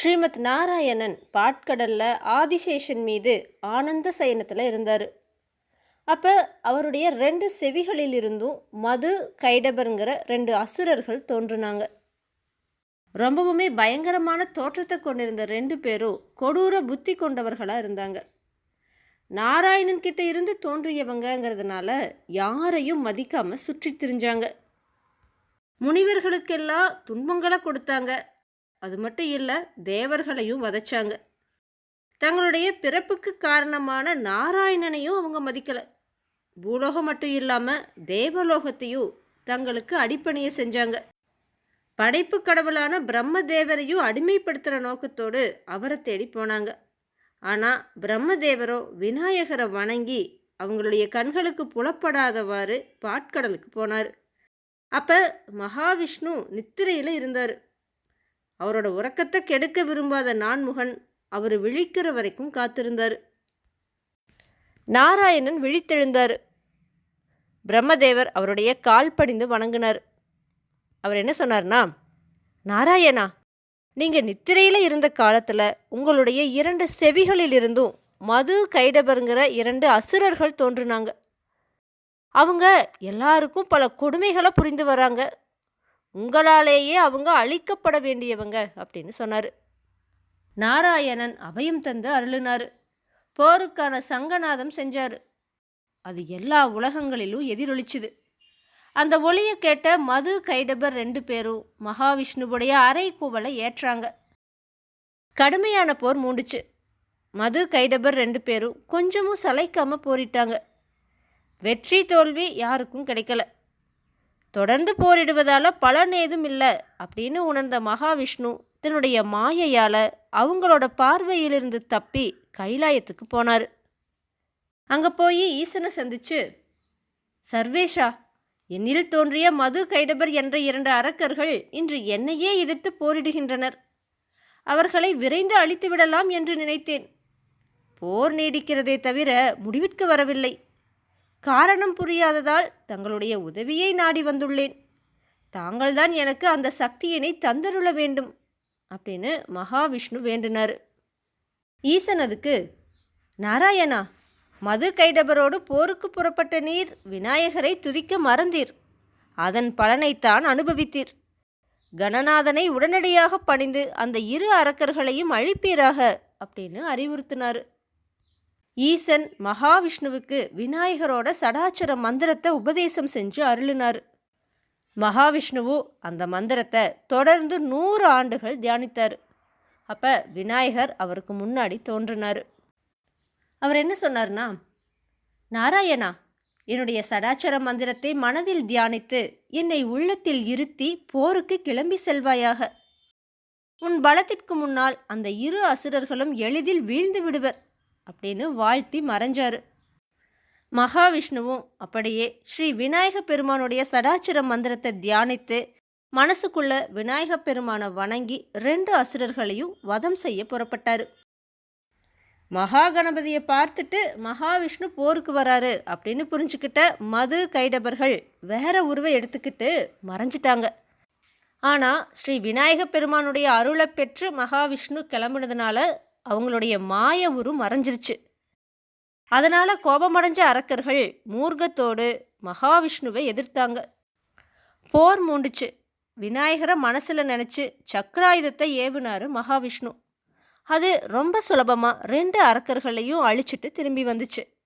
ஸ்ரீமத் நாராயணன் பாட்கடலில் ஆதிசேஷன் மீது ஆனந்த சயனத்தில் இருந்தார். அப்போ அவருடைய ரெண்டு செவிகளில் இருந்தும் மது கைடபருங்கிற ரெண்டு அசுரர்கள் தோன்றுனாங்க. ரொம்பவுமே பயங்கரமான தோற்றத்தை கொண்டிருந்த ரெண்டு பேரும் கொடூர புத்தி கொண்டவர்களாக இருந்தாங்க. நாராயணன் கிட்ட இருந்து தோன்றியவங்கங்கிறதுனால யாரையும் மதிக்காமல் சுற்றி திரிஞ்சாங்க. முனிவர்களுக்கெல்லாம் துன்பங்களை கொடுத்தாங்க. அது மட்டும் இல்லை தேவர்களையும் வதைச்சாங்க. தங்களுடைய பிறப்புக்கு காரணமான நாராயணனையும் அவங்க மதிக்கலை. பூலோகம் மட்டும் இல்லாமல் தேவலோகத்தையும் தங்களுக்கு அடிப்பணிய செஞ்சாங்க. படைப்பு கடவுளான பிரம்மதேவரையும் அடிமைப்படுத்துகிற நோக்கத்தோடு அவரை தேடி போனாங்க. ஆனால் பிரம்மதேவரோ விநாயகரை வணங்கி அவங்களுடைய கண்களுக்கு புலப்படாதவாறு பாட்கடலுக்கு போனார். அப்போ மகாவிஷ்ணு நித்திரையில் இருந்தார். அவரோட உறக்கத்தை கெடுக்க விரும்பாத நான்முகன் அவர் விழிக்கிற வரைக்கும் காத்திருந்தார். நாராயணன் விழித்தெழுந்தார். பிரம்மதேவர் அவருடைய கால் படிந்து வணங்கினார். அவர் என்ன சொன்னார்னா நாராயணா நீங்கள் நித்திரையில் இருந்த காலத்தில் உங்களுடைய இரண்டு செவிகளில் இருந்தும் மது கைடபருங்கிற இரண்டு அசுரர்கள் தோன்றுனாங்க. அவங்க எல்லாருக்கும் பல கொடுமைகளை புரிந்து வராங்க. உங்களாலேயே அவங்க அழிக்கப்பட வேண்டியவங்க அப்படின்னு சொன்னார். நாராயணன் அபயம் தந்து அருளினார். போருக்கான சங்கநாதம் செஞ்சார். அது எல்லா உலகங்களிலும் எதிரொலிச்சுது. அந்த ஒளியை கேட்ட மது கைடபர் ரெண்டு பேரும் மகாவிஷ்ணுவுடைய அரை கூவலை ஏற்றாங்க. கடுமையான போர் மூண்டுச்சு. மது கைடபர் ரெண்டு பேரும் கொஞ்சமும் சளைக்காமல் போரிட்டாங்க. வெற்றி தோல்வி யாருக்கும் கிடைக்கல. தொடர்ந்து போரிடுவதால் பலன் ஏதும் இல்லை அப்படின்னு உணர்ந்த மகாவிஷ்ணு தன்னுடைய மாயையால் அவங்களோட பார்வையிலிருந்து தப்பி கைலாயத்துக்கு போனார். அங்கே போய் ஈசனை சந்திச்சு சர்வேஷா என்னில் தோன்றிய மது கைடபர் என்ற இரண்டு அரக்கர்கள் இன்று என்னையே எதிர்த்து போரிடுகின்றனர். அவர்களை விரைந்து அழித்து விடலாம் என்று நினைத்தேன். போர் நீடிக்கிறதே தவிர முடிவிற்கு வரவில்லை. காரணம் புரியாததால் தங்களுடைய உதவியை நாடி வந்துள்ளேன். தாங்கள்தான் எனக்கு அந்த சக்தியினை தந்தருள வேண்டும் அப்படின்னு மகாவிஷ்ணு வேண்டினார். ஈசன் அதுக்கு நாராயணா மது கைடபரோடு போருக்கு புறப்பட்ட நீர் விநாயகரை துதிக்க மறந்தீர். அதன் பலனைத்தான் அனுபவித்தீர். கணநாதனை உடனடியாக பணிந்து அந்த இரு அரக்கர்களையும் அழிப்பீராக அப்படின்னு அறிவுறுத்தினார். ஈசன் மகாவிஷ்ணுவுக்கு விநாயகரோட சடாச்சர மந்திரத்தை உபதேசம் செஞ்சு அருளினார். மகாவிஷ்ணுவு அந்த மந்திரத்தை தொடர்ந்து நூறு ஆண்டுகள் தியானித்தார். அப்போ விநாயகர் அவருக்கு முன்னாடி தோன்றினார். அவர் என்ன சொன்னார்னா நாராயணா என்னுடைய சடாச்சர மந்திரத்தை மனதில் தியானித்து என்னை உள்ளத்தில் இருத்தி போருக்கு கிளம்பி செல்வாயாக. உன் பலத்திற்கு முன்னால் அந்த இரு அசுரர்களும் எளிதில் வீழ்ந்து விடுவர். அப்படின்னு வாழ்த்தி மறைஞ்சாரு. மகாவிஷ்ணுவும் அப்படியே ஸ்ரீ விநாயக பெருமானுடைய சடாச்சர மந்திரத்தை தியானித்து மனசுக்குள்ள விநாயக பெருமானை வணங்கி ரெண்டு அசுரர்களையும் வதம் செய்ய புறப்பட்டாரு. மகா கணபதியை பார்த்துட்டு மகாவிஷ்ணு போருக்கு வராரு அப்படின்னு புரிஞ்சுக்கிட்ட மது கைடபர்கள் வேற உருவை எடுத்துக்கிட்டு மறைஞ்சிட்டாங்க. ஆனால் ஸ்ரீ விநாயக பெருமானுடைய அருளை பெற்று மகாவிஷ்ணு கிளம்புனதுனால அவங்களுடைய மாய உரு மறைஞ்சிருச்சு. அதனால் கோபமடைஞ்ச அரக்கர்கள் மூர்க்கத்தோடு மகாவிஷ்ணுவை எதிர்த்தாங்க. போர் மூண்டுச்சு. விநாயகரை மனசில் நினச்சி சக்கராயுதத்தை ஏவுனாரு மகாவிஷ்ணு. அது ரொம்ப சுலபமாக ரெண்டு அரக்கர்களையும் அழிச்சிட்டு திரும்பி வந்துச்சு.